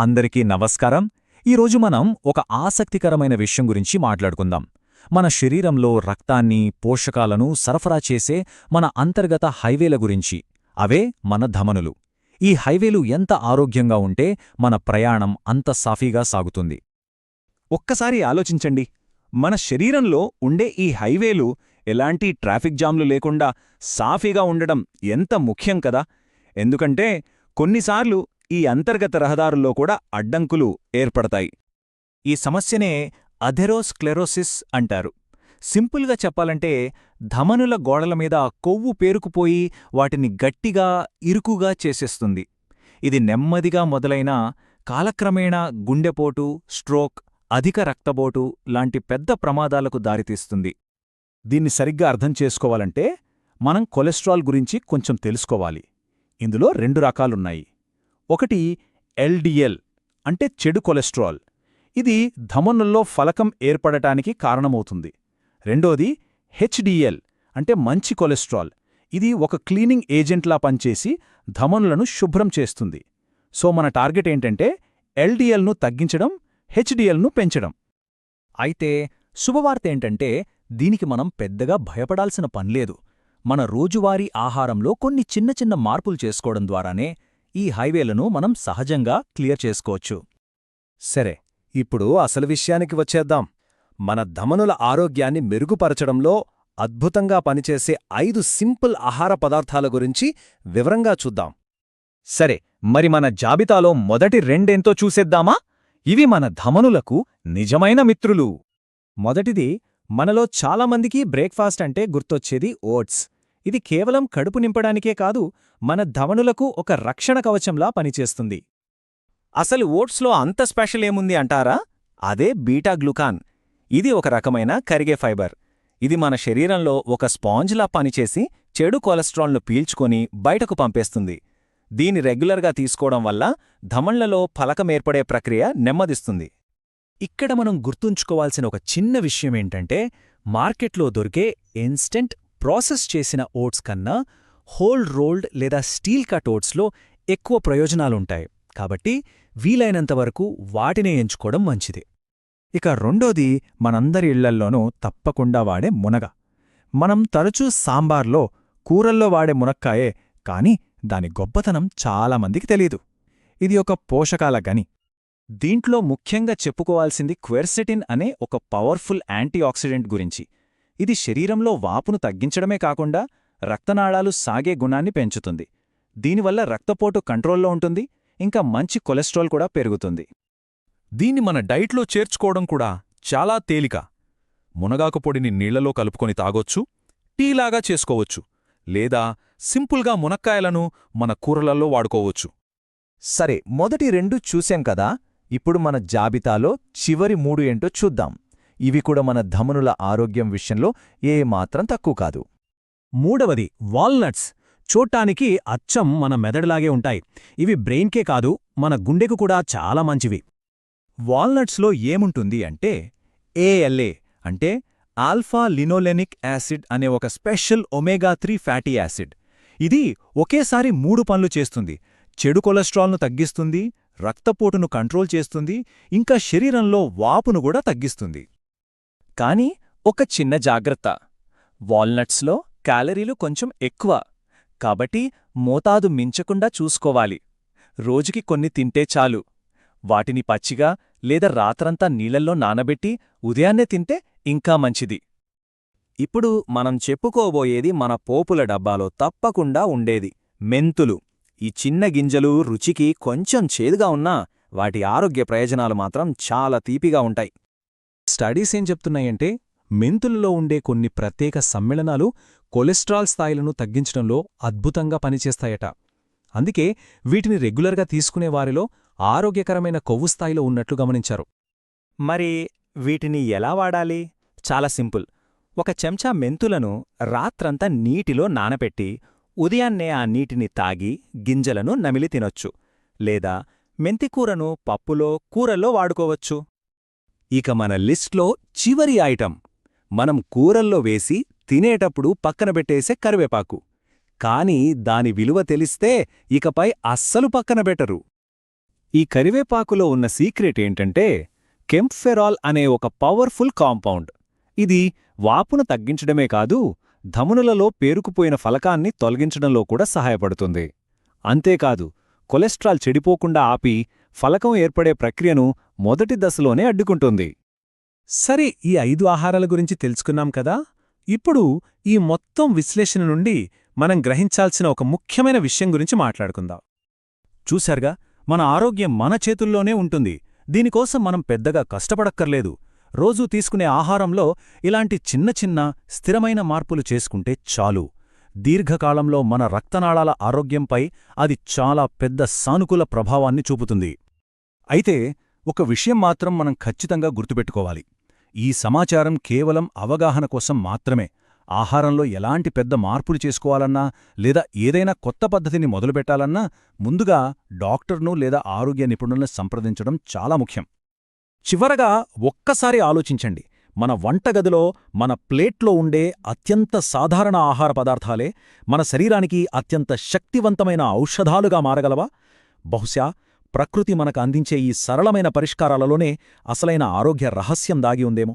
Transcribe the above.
అందరికీ నమస్కారం. ఈరోజు మనం ఒక ఆసక్తికరమైన విషయం గురించి మాట్లాడుకుందాం. మన శరీరంలో రక్తాన్ని పోషకాలను సరఫరా చేసే మన అంతర్గత హైవేల గురించి. అవే మన ధమనులు. ఈ హైవేలు ఎంత ఆరోగ్యంగా ఉంటే మన ప్రయాణం అంత సాఫీగా సాగుతుంది. ఒక్కసారి ఆలోచించండి. మన శరీరంలో ఉండే ఈ హైవేలు ఎలాంటి ట్రాఫిక్ జామ్లు లేకుండా సాఫీగా ఉండడం ఎంత ముఖ్యం కదా? ఎందుకంటే కొన్నిసార్లు ఈ అంతర్గత రహదారుల్లో కూడా అడ్డంకులు ఏర్పడతాయి. ఈ సమస్యనే అథెరోస్క్లెరోసిస్ అంటారు. సింపుల్గా చెప్పాలంటే ధమనుల గోడల మీద కొవ్వు పేరుకుపోయి వాటిని గట్టిగా ఇరుకుగా చేసేస్తుంది. ఇది నెమ్మదిగా మొదలైన కాలక్రమేణా గుండెపోటు స్ట్రోక్ అధిక రక్తపోటు లాంటి పెద్ద ప్రమాదాలకు దారితీస్తుంది. దీన్ని సరిగ్గా అర్థం చేసుకోవాలంటే మనం కొలెస్ట్రాల్ గురించి కొంచెం తెలుసుకోవాలి. ఇందులో రెండు రకాలున్నాయి. ఒకటి ఎల్డిఎల్ అంటే చెడు కొలెస్ట్రాల్. ఇది ధమనుల్లో ఫలకం ఏర్పడటానికి కారణమవుతుంది. రెండోది హెచ్డిఎల్ అంటే మంచి కొలెస్ట్రాల్. ఇది ఒక క్లీనింగ్ ఏజెంట్లా పనిచేసి ధమనులను శుభ్రం చేస్తుంది. సో మన టార్గెట్ ఏంటంటే ఎల్డిఎల్ను తగ్గించడం హెచ్డిఎల్ను పెంచడం. అయితే శుభవార్త ఏంటంటే దీనికి మనం పెద్దగా భయపడాల్సిన పనిలేదు మన రోజువారీ ఆహారంలో కొన్ని చిన్న చిన్న మార్పులు చేసుకోవడం ద్వారానే ఈ హైవేలను మనం సహజంగా క్లియర్ చేసుకోవచ్చు. సరే ఇప్పుడు అసలు విషయానికి వచ్చేద్దాం. మన ధమనుల ఆరోగ్యాన్ని మెరుగుపరచడంలో అద్భుతంగా పనిచేసే ఐదు సింపుల్ ఆహార పదార్థాల గురించి వివరంగా చూద్దాం. సరే మరి మన జాబితాలో మొదటి రెండేంతో చూసేద్దామా? ఇవి మన ధమనులకు నిజమైన మిత్రులు. మొదటిది మనలో చాలామందికి బ్రేక్ఫాస్ట్ అంటే గుర్తొచ్చేది ఓట్స్. ఇది కేవలం కడుపు నింపడానికే కాదు మన ధవనులకు ఒక రక్షణ కవచంలా పనిచేస్తుంది. అసలు ఓట్స్లో అంత స్పెషల్ ఏముంది అంటారా? అదే బీటా గ్లూకాన్ ఇది ఒక రకమైన కరిగే ఫైబర్. ఇది మన శరీరంలో ఒక స్పాంజ్లా పనిచేసి చెడు కొలెస్ట్రాల్ను పీల్చుకొని బయటకు పంపేస్తుంది. దీని రెగ్యులర్గా తీసుకోవడం వల్ల ధమళ్ళలో ఫలకమేర్పడే ప్రక్రియ నెమ్మదిస్తుంది. ఇక్కడ మనం గుర్తుంచుకోవాల్సిన ఒక చిన్న విషయమేంటంటే మార్కెట్లో దొరికే ఇన్స్టెంట్ ప్రాసెస్ చేసిన ఓట్స్ కన్నా హోల్ రోల్డ్ లేదా స్టీల్ కట్ ఓట్స్లో ఎక్కువ ప్రయోజనాలుంటాయి. కాబట్టి వీలైనంతవరకు వాటినే ఎంచుకోవడం మంచిది. ఇక రెండోది మనందరి ఇళ్ళల్లోనూ తప్పకుండా వాడే మునగ. మనం తరచూ సాంబార్లో కూరల్లో వాడే మునక్కాయే కాని దాని గొప్పతనం చాలామందికి తెలీదు. ఇది ఒక పోషకాల గని. దీంట్లో ముఖ్యంగా చెప్పుకోవాల్సింది క్వెర్సెటిన్ అనే ఒక పవర్ఫుల్ యాంటీఆక్సిడెంట్ గురించి. ఇది శరీరంలో వాపును తగ్గించడమే కాకుండా రక్తనాళాలు సాగే గుణాన్ని పెంచుతుంది. దీనివల్ల రక్తపోటు కంట్రోల్లో ఉంటుంది ఇంకా మంచి కొలెస్ట్రాల్ కూడా పెరుగుతుంది. దీన్ని మన డైట్లో చేర్చుకోవడం కూడా చాలా తేలిక. మునగాకు పొడిని నీళ్ళలో కలుపుకొని తాగొచ్చు టీలాగా చేసుకోవచ్చు లేదా సింపుల్గా మునక్కాయలను మన కూరలలో వాడుకోవచ్చు. సరే మొదటి రెండు చూశాం కదా ఇప్పుడు మన జాబితాలో చివరి మూడు ఏంటో చూద్దాం. ఇవి కూడా మన ధమనుల ఆరోగ్యం విషయంలో ఏమాత్రం తక్కువ కాదు. మూడవది వాల్నట్స్. చూట్టానికి అచ్చం మన మెదడులాగే ఉంటాయి. ఇవి బ్రెయిన్కే కాదు మన గుండెకు కూడా చాలా మంచివి. వాల్నట్స్లో ఏముంటుంది అంటే ఏఎల్ఏ అంటే ఆల్ఫా లినోలెనిక్ యాసిడ్ అనే ఒక special omega three fatty acid. ఇది ఒకేసారి మూడు పనులు చేస్తుంది. చెడు కొలెస్ట్రాల్ను తగ్గిస్తుంది రక్తపోటును కంట్రోల్ చేస్తుంది ఇంకా శరీరంలో వాపును కూడా తగ్గిస్తుంది. కాని ఒక చిన్న జాగ్రత్త. వాల్నట్స్లో క్యాలరీలు కొంచెం ఎక్కువ. కాబట్టి మోతాదు మించకుండా చూసుకోవాలి. రోజుకి కొన్ని తింటే చాలు. వాటిని పచ్చిగా లేదా రాత్రంతా నీళ్ళల్లో నానబెట్టి ఉదయాన్నే తింటే ఇంకా మంచిది. ఇప్పుడు మనం చెప్పుకోబోయేది మన పోపుల డబ్బాలో తప్పకుండా ఉండేది మెంతులు. ఈ చిన్న గింజలు రుచికి కొంచెం చేదుగా ఉన్నా వాటి ఆరోగ్య ప్రయోజనాలు మాత్రం చాలా తీపిగా ఉంటాయి. స్టడీస్ ఏం చెప్తున్నాయంటే మెంతులలో ఉండే కొన్ని ప్రత్యేక సమ్మేళనాలు కొలెస్ట్రాల్ స్థాయిలను తగ్గించడంలో అద్భుతంగా పనిచేస్తాయట. అందుకే వీటిని రెగ్యులర్గా తీసుకునే వారిలో ఆరోగ్యకరమైన కొవ్వు స్థాయిలో ఉన్నట్లు గమనించారు. మరి వీటిని ఎలా వాడాలి? చాలా సింపుల్. ఒక చెంచా మెంతులను రాత్రంతా నీటిలో నానపెట్టి ఉదయాన్నే ఆ నీటిని తాగి గింజలను నమిలి తినొచ్చు. లేదా మెంతికూరను పప్పులో కూరల్లో వాడుకోవచ్చు. ఇక మన లిస్ట్లో చివరి ఐటం. మనం కూరల్లో వేసి తినేటప్పుడు పక్కన పెట్టేసే కరివేపాకు. కాని దాని విలువ తెలిస్తే ఇకపై అస్సలు పక్కన పెట్టరు. ఈ కరివేపాకులో ఉన్న సీక్రెట్ ఏంటంటే కెంప్ఫెరాల్ అనే ఒక పవర్ఫుల్ కాంపౌండ్. ఇది వాపును తగ్గించడమే కాదు ధమనులలో పేరుకుపోయిన ఫలకాన్ని తొలగించడంలో కూడా సహాయపడుతుంది. అంతేకాదు కొలెస్ట్రాల్ చెడిపోకుండా ఆపి ఫలకం ఏర్పడే ప్రక్రియను మొదటి దశలోనే అడ్డుకుంటుంది. సరే ఈ ఐదు ఆహారాల గురించి తెలుసుకున్నాం కదా? ఇప్పుడు ఈ మొత్తం విశ్లేషణ నుండి మనం గ్రహించాల్సిన ఒక ముఖ్యమైన విషయం గురించి మాట్లాడుకుందాం. చూశారుగా మన ఆరోగ్యం మన చేతుల్లోనే ఉంటుంది. దీనికోసం మనం పెద్దగా కష్టపడక్కర్లేదు. రోజూ తీసుకునే ఆహారంలో ఇలాంటి చిన్న చిన్న స్థిరమైన మార్పులు చేసుకుంటే చాలు. దీర్ఘకాలంలో మన రక్తనాళాల ఆరోగ్యంపై అది చాలా పెద్ద సానుకూల ప్రభావాన్ని చూపుతుంది. అయితే ఒక విషయం మాత్రం మనం ఖచ్చితంగా గుర్తుపెట్టుకోవాలి. ఈ సమాచారం కేవలం అవగాహన కోసం మాత్రమే. ఆహారంలో ఎలాంటి పెద్ద మార్పులు చేసుకోవాలన్నా లేదా ఏదైనా కొత్త పద్ధతిని మొదలుపెట్టాలన్నా ముందుగా డాక్టర్ను లేదా ఆరోగ్య నిపుణులను సంప్రదించడం చాలా ముఖ్యం. చివరగా ఒక్కసారి ఆలోచించండి. మన వంటగదిలో మన ప్లేట్లో ఉండే అత్యంత సాధారణ ఆహార పదార్థాలే మన శరీరానికి అత్యంత శక్తివంతమైన ఔషధాలుగా మారగలవా? బహుశా ప్రకృతి మనకు అందించే ఈ సరళమైన పరిష్కారాలలోనే అసలైన ఆరోగ్య రహస్యం దాగి ఉందేమో.